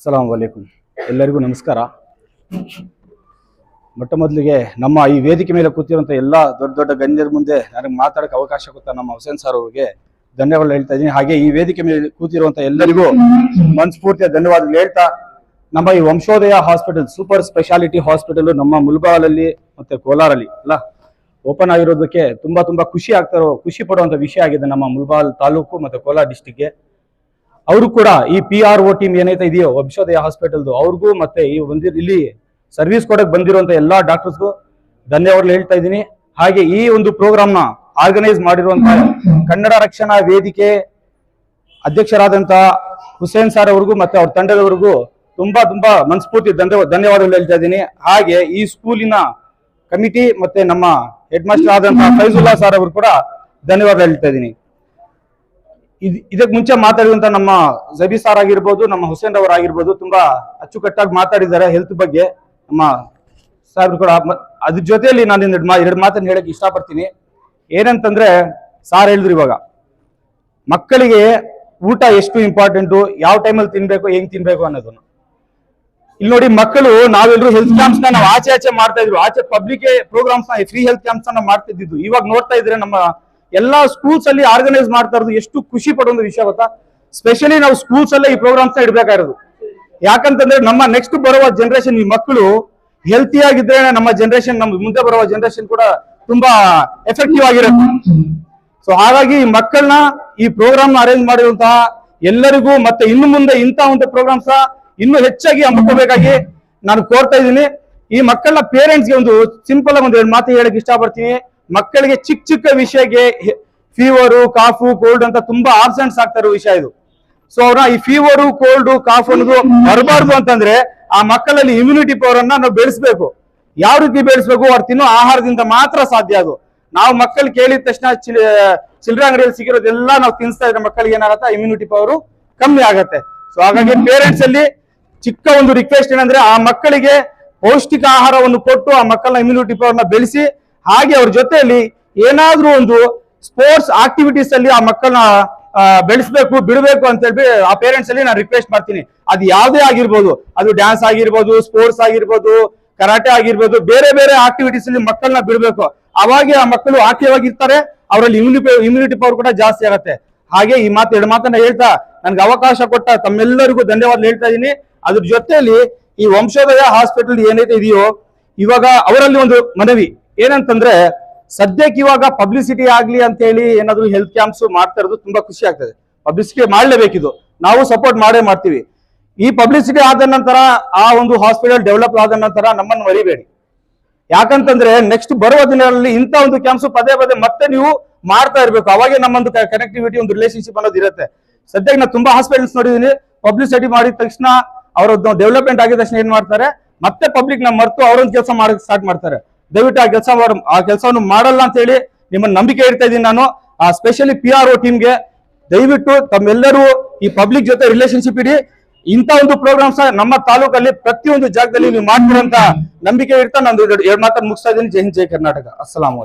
ಅಸ್ಸಲಾಂ ವಲೈಕುಂ ಎಲ್ಲರಿಗೂ ನಮಸ್ಕಾರ. ಮೊಟ್ಟ ಮೊದಲಿಗೆ ನಮ್ಮ ಈ ವೇದಿಕೆ ಮೇಲೆ ಕೂತಿರುವಂಥ ಎಲ್ಲ ದೊಡ್ಡ ದೊಡ್ಡ ಗಣ್ಯರ ಮುಂದೆ ನನಗೆ ಮಾತಾಡೋಕೆ ಅವಕಾಶ ಕೊಟ್ಟ ನಮ್ಮ ಹುಸೇನ್ ಸರ್ ಅವರಿಗೆ ಧನ್ಯವಾದ ಹೇಳ್ತಾ ಇದ್ದೀನಿ. ಹಾಗೆ ಈ ವೇದಿಕೆ ಮೇಲೆ ಕೂತಿರುವಂಥ ಎಲ್ಲರಿಗೂ ಮನಸ್ಫೂರ್ತಿಯ ಧನ್ಯವಾದಗಳು ಹೇಳ್ತಾ ನಮ್ಮ ಈ Vamshodaya hospital super speciality hospital ನಮ್ಮ ಮುಲ್ಬಾಲಲ್ಲಿ ಮತ್ತೆ ಕೋಲಾರಲ್ಲಿ ಅಲ್ಲ ಓಪನ್ ಆಗಿರೋದಕ್ಕೆ ತುಂಬಾ ತುಂಬಾ ಖುಷಿ ಆಗ್ತಾರೋ ಖುಷಿ ಪಡುವಂಥ ವಿಷಯ ಆಗಿದೆ ನಮ್ಮ ಮುಲ್ಬಾಲ್ ತಾಲೂಕು ಮತ್ತೆ ಕೋಲಾರ ಡಿಸ್ಟಿಕ್ಗೆ ಅವರು ಕೂಡ ಈ ಪಿ ಆರ್ ಒ ಟೀಮ್ ಏನೈತೆ ಇದೆಯೋ ವಂಶೋದಯ ಹಾಸ್ಪಿಟಲ್ದು ಅವ್ರಿಗೂ ಮತ್ತೆ ಈ ಬಂದಿರ್ ಇಲ್ಲಿ ಸರ್ವಿಸ್ ಕೊಡಕ್ ಬಂದಿರುವಂತ ಎಲ್ಲಾ ಡಾಕ್ಟರ್ಸ್ಗೂ ಧನ್ಯವಾದಗಳು ಹೇಳ್ತಾ ಇದ್ದೀನಿ. ಹಾಗೆ ಈ ಒಂದು ಪ್ರೋಗ್ರಾಮ್ನ ಆರ್ಗನೈಸ್ ಮಾಡಿರುವಂತ ಕನ್ನಡ ರಕ್ಷಣಾ ವೇದಿಕೆ ಅಧ್ಯಕ್ಷರಾದಂತಹ ಹುಸೇನ್ ಸರ್ ಅವ್ರಿಗೂ ಮತ್ತೆ ಅವ್ರ ತಂಡದವರಿಗೂ ತುಂಬಾ ತುಂಬಾ ಮನಸ್ಫೂರ್ತಿ ಧನ್ಯವಾದ ಧನ್ಯವಾದಗಳು ಹೇಳ್ತಾ ಇದ್ದೀನಿ. ಹಾಗೆ ಈ ಸ್ಕೂಲಿನ ಕಮಿಟಿ ಮತ್ತೆ ನಮ್ಮ ಹೆಡ್ ಮಾಸ್ಟರ್ ಆದಂತಹ ಫೈಜುಲ್ಲಾ ಸರ್ ಅವರು ಕೂಡ ಧನ್ಯವಾದ ಹೇಳ್ತಾ ಇದ್ದೀನಿ. ಇದ್- ಇದಕ್ ಮುಂಚೆ ಮಾತಾಡಿದಂತ ನಮ್ಮ ಜಬಿ ಸಾರ್ ಆಗಿರ್ಬೋದು, ನಮ್ಮ ಹುಸೇನ್ ಅವ್ರ ಆಗಿರ್ಬೋದು, ತುಂಬಾ ಅಚ್ಚುಕಟ್ಟಾಗಿ ಮಾತಾಡಿದ್ದಾರೆ ಹೆಲ್ತ್ ಬಗ್ಗೆ. ನಮ್ಮ ಸಾಹೇಬ್ರು ಕೂಡ ಅದ್ರ ಜೊತೆಯಲ್ಲಿ ನಾನು ಎರಡು ಮಾ, ಎರಡು ಮಾತನ್ನ ಹೇಳಕ್ ಇಷ್ಟಪಡ್ತೀನಿ. ಏನಂತಂದ್ರೆ ಸಾರ್ ಹೇಳಿದ್ರು ಇವಾಗ, ಮಕ್ಕಳಿಗೆ ಊಟ ಎಷ್ಟು ಇಂಪಾರ್ಟೆಂಟು ಯಾವ ಟೈಮಲ್ಲಿ ತಿನ್ಬೇಕು, ಹೆಂಗ್ ತಿನ್ಬೇಕು ಅನ್ನೋದನ್ನು. ಇಲ್ಲಿ ನೋಡಿ ಮಕ್ಕಳು ನಾವೆಲ್ಲರೂ ಹೆಲ್ತ್ ಕ್ಯಾಂಪ್ಸ್ ನಾವು ಆಚೆ ಆಚೆ ಮಾಡ್ತಾ ಇದ್ರು. ಆಚೆ ಪಬ್ಲಿಕ್ ಪ್ರೋಗ್ರಾಮ್ಸ್ನ ಫ್ರೀ ಹೆಲ್ತ್ ಕ್ಯಾಂಪ್ಸ್ನ ಮಾಡ್ತಿದ್ದು ಇವಾಗ ನೋಡ್ತಾ ಇದ್ರೆ ನಮ್ಮ ಎಲ್ಲಾ ಸ್ಕೂಲ್ಸ್ ಅಲ್ಲಿ ಆರ್ಗನೈಸ್ ಮಾಡ್ತಾ ಇರೋದು ಎಷ್ಟು ಖುಷಿ ಪಡುವ ವಿಷಯ ಗೊತ್ತಾ? ಸ್ಪೆಷಲಿ ನಾವು ಸ್ಕೂಲ್ಸ್ ಅಲ್ಲೇ ಈ ಪ್ರೋಗ್ರಾಮ್ಸ್ನ ಇಡ್ಬೇಕಾಗಿರೋದು. ಯಾಕಂತಂದ್ರೆ ನಮ್ಮ ನೆಕ್ಸ್ಟ್ ಬರುವ ಜನರೇಷನ್ ಈ ಮಕ್ಕಳು ಹೆಲ್ತಿ ಆಗಿದ್ರೆ ನಮ್ಮ ಜನರೇಷನ್ ನಮ್ ಮುಂದೆ ಬರುವ ಜನರೇಷನ್ ಕೂಡ ತುಂಬಾ ಎಫೆಕ್ಟಿವ್ ಆಗಿರುತ್ತೆ. ಸೊ ಹಾಗಾಗಿ ಈ ಮಕ್ಕಳನ್ನ ಈ ಪ್ರೋಗ್ರಾಮ್ ಅರೇಂಜ್ ಮಾಡಿರುವಂತಹ ಎಲ್ಲರಿಗೂ ಮತ್ತೆ ಇನ್ನು ಮುಂದೆ ಇಂತಹ ಒಂದು ಪ್ರೋಗ್ರಾಮ್ಸ್ ಇನ್ನು ಹೆಚ್ಚಾಗಿ ಹಮ್ಮಿಕೋಬೇಕಾಗಿ ನಾನು ಕೋರ್ತಾ ಇದ್ದೀನಿ. ಈ ಮಕ್ಕಳ ಪೇರೆಂಟ್ಸ್ಗೆ ಒಂದು ಸಿಂಪಲ್ ಆಗಿ ಒಂದು ಎರಡು ಮಾತು ಹೇಳಕ್ ಇಷ್ಟಪಡ್ತೀನಿ. ಮಕ್ಕಳಿಗೆ ಚಿಕ್ಕ ಚಿಕ್ಕ ವಿಷಯಕ್ಕೆ ಫೀವರು ಕಾಫು ಕೋಲ್ಡ್ ಅಂತ ತುಂಬಾ ಆಬ್ಸೆಂಟ್ಸ್ ಆಗ್ತಾ ಇರೋ ವಿಷಯ ಇದು. ಸೊ ಅವ್ರ ಈ ಫೀವರು ಕೋಲ್ಡ್ ಕಾಫ್ ಅನ್ನೋದು ಬರಬಾರ್ದು ಅಂತಂದ್ರೆ ಆ ಮಕ್ಕಳಲ್ಲಿ ಇಮ್ಯುನಿಟಿ ಪವರ್ ಅನ್ನ ನಾವು ಬೆಳೆಸ್ಬೇಕು. ಯಾವ ರೀತಿ ಬೆಳೆಸ್ಬೇಕು? ಅವ್ರು ತಿನ್ನೋ ಆಹಾರದಿಂದ ಮಾತ್ರ ಸಾಧ್ಯ ಅದು. ನಾವು ಮಕ್ಕಳು ಕೇಳಿದ ತಕ್ಷಣ ಚಿಲ್ಡ್ರ ಅಂಗಡಿಯಲ್ಲಿ ಸಿಗಿರೋದೆಲ್ಲ ನಾವು ತಿನ್ಸ್ತಾ ಇದ್ರೆ ಮಕ್ಕಳಿಗೆ ಏನಾಗುತ್ತೆ? ಇಮ್ಯುನಿಟಿ ಪವರ್ ಕಮ್ಮಿ ಆಗತ್ತೆ. ಸೊ ಹಾಗಾಗಿ ಪೇರೆಂಟ್ಸ್ ಅಲ್ಲಿ ಚಿಕ್ಕ ಒಂದು ರಿಕ್ವೆಸ್ಟ್ ಏನಂದ್ರೆ ಆ ಮಕ್ಕಳಿಗೆ ಪೌಷ್ಟಿಕ ಆಹಾರವನ್ನು ಕೊಟ್ಟು ಆ ಮಕ್ಕಳ ಇಮ್ಯುನಿಟಿ ಪವರ್ನ ಬೆಳೆಸಿ ಹಾಗೆ ಅವ್ರ ಜೊತೆಯಲ್ಲಿ ಏನಾದ್ರೂ ಒಂದು ಸ್ಪೋರ್ಟ್ಸ್ ಆಕ್ಟಿವಿಟೀಸ್ ಅಲ್ಲಿ ಆ ಮಕ್ಕಳನ್ನ ಬೆಳೆಸ್ಬೇಕು, ಬಿಡಬೇಕು ಅಂತ ಹೇಳಿ ಆ ಪೇರೆಂಟ್ಸ್ ಅಲ್ಲಿ ನಾನು ರಿಕ್ವೆಸ್ಟ್ ಮಾಡ್ತೀನಿ. ಅದು ಯಾವುದೇ ಆಗಿರ್ಬೋದು. ಅದು ಡ್ಯಾನ್ಸ್ ಆಗಿರ್ಬೋದು ಸ್ಪೋರ್ಟ್ಸ್ ಆಗಿರ್ಬೋದು ಕರಾಟೆ ಆಗಿರ್ಬೋದು, ಬೇರೆ ಬೇರೆ ಆಕ್ಟಿವಿಟೀಸ್ ಅಲ್ಲಿ ಮಕ್ಕಳನ್ನ ಬಿಡಬೇಕು. ಅವಾಗ ಆ ಮಕ್ಕಳು ಆಕ್ಟಿವ್ ಆಗಿರ್ತಾರೆ ಅವರಲ್ಲಿ ಇಮ್ಯುನಿಟಿ ಪವರ್ ಕೂಡ ಜಾಸ್ತಿ ಆಗುತ್ತೆ. ಹಾಗೆ ಈ ಮಾತು ಎರಡು ಮಾತನ್ನ ಹೇಳ್ತಾ ನನ್ಗೆ ಅವಕಾಶ ಕೊಟ್ಟ ತಮ್ಮೆಲ್ಲರಿಗೂ ಧನ್ಯವಾದ ಹೇಳ್ತಾ ಇದ್ದೀನಿ. ಅದ್ರ ಜೊತೆಯಲ್ಲಿ ಈ ವಂಶೋದಯ ಹಾಸ್ಪಿಟಲ್ ಏನೈತೆ ಇದೆಯೋ, ಇವಾಗ ಅವರಲ್ಲಿ ಒಂದು ಮನವಿ. ಏನಂತಂದ್ರೆ ಸದ್ಯಕ್ಕೆ ಇವಾಗ ಪಬ್ಲಿಸಿಟಿ ಆಗ್ಲಿ ಅಂತ ಹೇಳಿ ಏನಾದ್ರು ಹೆಲ್ತ್ ಕ್ಯಾಂಪ್ಸ್ ಮಾಡ್ತಾ ಇರೋದು ತುಂಬಾ ಖುಷಿ ಆಗ್ತದೆ. ಪಬ್ಲಿಸಿಟಿ ಮಾಡಲೇಬೇಕಿದು. ನಾವು ಸಪೋರ್ಟ್ ಮಾಡೇ ಮಾಡ್ತೀವಿ. ಈ ಪಬ್ಲಿಸಿಟಿ ಆದ ನಂತರ ಆ ಒಂದು ಹಾಸ್ಪಿಟಲ್ ಡೆವಲಪ್ ಆದ ನಂತರ ನಮ್ಮನ್ನು ಮರಿಬೇಡಿ. ಯಾಕಂತಂದ್ರೆ ನೆಕ್ಸ್ಟ್ ಬರುವ ದಿನಗಳಲ್ಲಿ ಇಂಥ ಒಂದು ಕ್ಯಾಂಪ್ಸ್ ಪದೇ ಪದೇ ಮತ್ತೆ ನೀವು ಮಾಡ್ತಾ ಇರ್ಬೇಕು. ಅವಾಗೆ ನಮ್ಮೊಂದು ಕನೆಕ್ಟಿವಿಟಿ ಒಂದು ರಿಲೇಶನ್ಶಿಪ್ ಅನ್ನೋದು ಇರುತ್ತೆ. ಸದ್ಯಕ್ಕೆ ನಾನು ತುಂಬಾ ಹಾಸ್ಪಿಟಲ್ಸ್ ನೋಡಿದೀನಿ. ಪಬ್ಲಿಸಿಟಿ ಮಾಡಿದ ತಕ್ಷಣ ಅವರದ್ದು ಡೆವಲಪ್ಮೆಂಟ್ ಆಗಿದ ತಕ್ಷಣ ಏನ್ ಮಾಡ್ತಾರೆ? ಮತ್ತೆ ಪಬ್ಲಿಕ್ನ ಮರ್ತು ಅವರೊಂದು ಕೆಲಸ ಮಾಡಕ್ ಸ್ಟಾರ್ಟ್ ಮಾಡ್ತಾರೆ. ದಯವಿಟ್ಟು ಆ ಕೆಲಸ ಆ ಕೆಲಸವನ್ನು ಮಾಡಲ್ಲ ಅಂತ ಹೇಳಿ ನಿಮ್ಮ ನಂಬಿಕೆ ಇಡ್ತಾ ಇದ್ದೀನಿ ನಾನು. ಆ ಸ್ಪೆಷಲಿ ಪಿ ಆರ್ ಒ ಟೀಮ್ಗೆ ದಯವಿಟ್ಟು ತಮ್ಮೆಲ್ಲರೂ ಈ ಪಬ್ಲಿಕ್ ಜೊತೆ ರಿಲೇಶನ್ಶಿಪ್ ಇಡಿ. ಇಂಥ ಒಂದು ಪ್ರೋಗ್ರಾಮ್ಸ್ ನಮ್ಮ ತಾಲೂಕಲ್ಲಿ ಪ್ರತಿಯೊಂದು ಜಾಗದಲ್ಲಿ ನೀವು ಮಾಡ್ತೀರಂತ ನಂಬಿಕೆ ಇಡ್ತಾ ನಾನು ಎರಡು ಮಾತನ್ನು ಮುಗಿಸ್ತಾ ಇದ್ದೀನಿ. ಜೈ ಹಿಂದ್, ಜೈ ಕರ್ನಾಟಕ. ಅಸ್ಸಲಾಂ